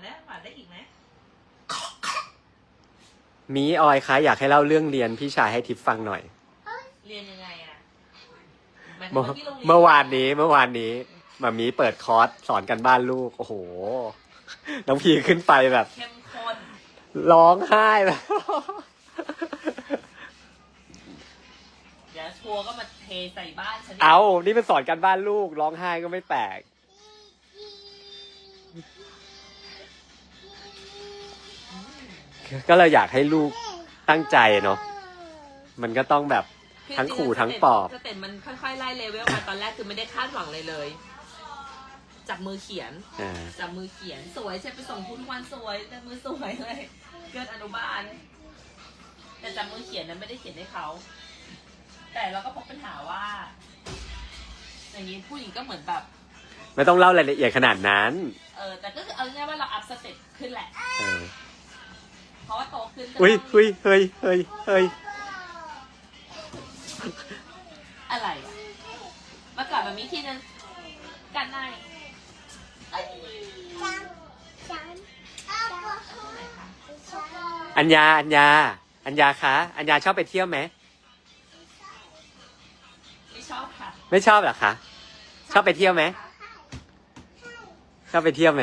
ษได้อีกไหมมีออยคะอยากให้เล่าเรื่องเรียนพี่ชายให้ทิพย์ฟังหน่อย เรียนยังไงอะหมายถึงเมื่อว่าที่โรงรียเมื่อวานนี้เมื่อวานนี้มามีเปิดคอร์สสอนกันบ้านลูก โอ้โห น้องพีขึ้นไปแบบ เข้มข้นร้องไห้แบบ เดี๋ยวทัวร์ก็มาเทใส่บ้านฉันเอานี่เป็นสอนกันบ้านลูก ร้องไห้ก็ไม่แปลก ก็เลยอยากให้ลูกตั้งใจเนาะมันก็ต้องแบบคือทั้งขู่จริๆทั้งปอบสเต็ปมันค่อยๆไล่เลเวลมาตอนแรกคือไม่ได้คาดหวังเลยเลย จับมือเขียนอ่าจับมือเขียนสวยใช่ไปส่งคุณวันสวยแต่มือสวยเลยเกินอนุบาล แต่จับมือเขียนนั้นไม่ได้เขียนให้เขา แต่เราก็พบปัญหาว่า อย่างนี้ผู้หญิงก็เหมือนแบบไม่ต้องเล่ารายละเอียดขนาดนั้น เออ แต่ก็คือเอาง่ายๆว่าเราอัพสเต็ปขึ้นแหละเออเพ ราะว่าโตขึ้นก็อุ้ยต้องอุ้ยเฮ้ยเฮ้ยเฮ้ยอะไรอะเมื่อก่อนมันมีที่นึงกันในเอ้ยอัญญาอัญญาอัญญาคะอัญญาชอบไปเที่ยวไหมไม่ชอบค่ะ ไม่ชอบเหรอคะชอบไปเที่ยวไหมชอบไปเที่ยวไหม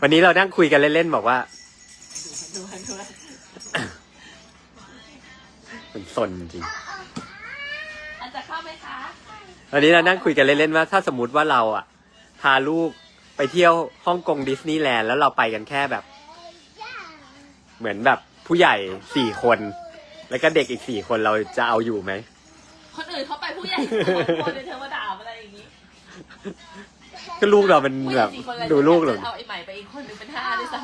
วันนี้เรานั่งคุยกันเล่นๆบอกว่า มันสนจริงอันจะเข้าไหมคะวันนี้เรานั่งคุยกันเล่นๆว่า ถ้าสมมติว่าเราอะ พาลูกไปเที่ยวฮ่องกงดิสนีย์แลนด์แล้วเราไปกันแค่แบบ เหมือนแบบผู้ใหญ่สี่คน แล้วก็เด็กอีกสี่คนเราจะเอาอยู่ไหม คนอื่นเขาไปผู้ใหญ่สองคนเลยเธอมาด่าอะไรอย่างนี้ก็ลูกเรามันผู้ใหแบญ่บสี่คนเลยดูลูกเราเอาไอ้ใหม่ไปอีกคนหนึ่งเป็นห้าด้วยซ้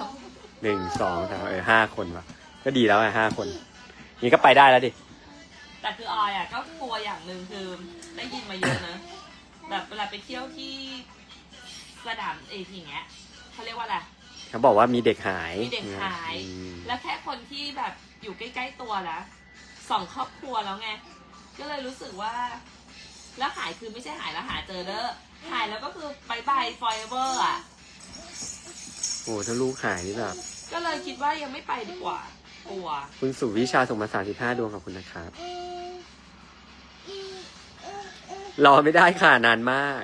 หนึ่งสองสามเออห้าคนว่ะก็ดีแล้วอะห้าคน นี่ก็ไปได้แล้วดิำ แต่คือออยอะก็กลัวอย่างหนึ่งคือได้ยินมาเยอะนะแบบเวลาไปเที่ยวที่สนามเอทีเงี้ยเขาเรียกว่าอะไรเขาบอกว่ามีเด็กหายมีเด็กหาย อืมแล้วแค่คนที่แบบอยู่ใกล้ๆตัวแล้วสองครอบครัวแล้วไง ก็เลยรู้สึกว่า แล้วหายคือไม่ใช่หายแล้วหาเจอเด้อหายแล้วก็คือบายบาย forever อะ โอ้ถ้าลูกหายนี่แบบก็เลยคิดว่ายังไม่ไปดีกว่ากลัว คุณสุวิชาส่งมาสามสิบห้าดวงขอบคุณนะครับ รอไม่ได้ค่ะนานมาก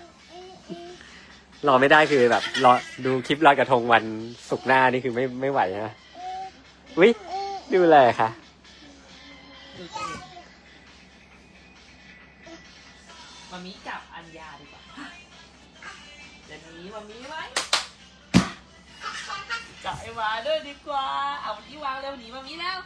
รอไม่ได้คือแบบรอดูคลิปลอยกระทงวันศุกร์หน้านี่คือไม่ไม่ไหวนะวิดูเลยค่ะดูตัวเองมามีจับอัญญาดีกว่าจะหนีมามีไหมจับไอ้หมาด้วยดีกว่า เอาที่วางเร็วหนีมามีแล้ว